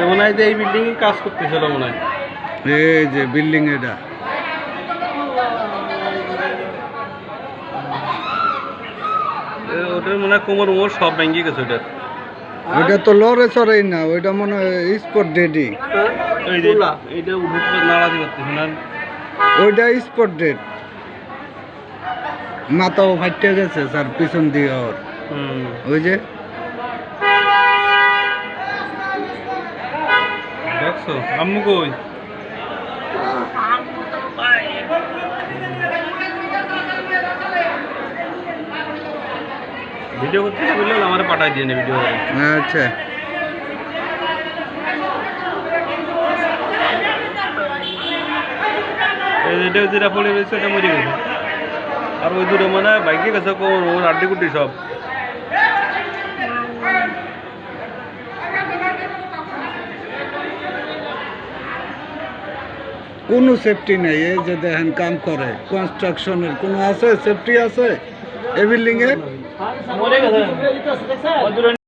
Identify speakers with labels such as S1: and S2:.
S1: মনে হয় যে এই বিল্ডিং এ কাজ করতেছিল মনে হয়।
S2: এই যে বিল্ডিং এটা।
S1: ওটার মনে হয় কোমর উমর সব ভেঙে গেছে ওটার।
S2: ওইটা তো লড়ে চড়েই না ওইটা মনে হয় স্পট ডেডি
S1: এইটা উঠতে নাড়াতে পারতেছে না।
S2: ওইটা স্পট ডেড মাথাও ফাটতে গেছে স্যার পিছন দিয়ে ওর।
S1: হুম।
S2: ওই যে
S1: দেখছ আম্মু কই? ভিডিও করতে বললে আমার পাঠাই দিয়ে নে ভিডিও।
S2: আচ্ছা।
S1: এই যেটা পড়ে রয়েছে ওটা মরে গেছে। আর ওই দূরে মানে বাইকে গেছে ওর আড্ডি কুটি সব।
S2: কোনো সেফটি নেই, এই যে দেখেন কাম করে। কনস্ট্রাকশনের কোনো আছে? সেফটি আছে? এ
S1: গেছে।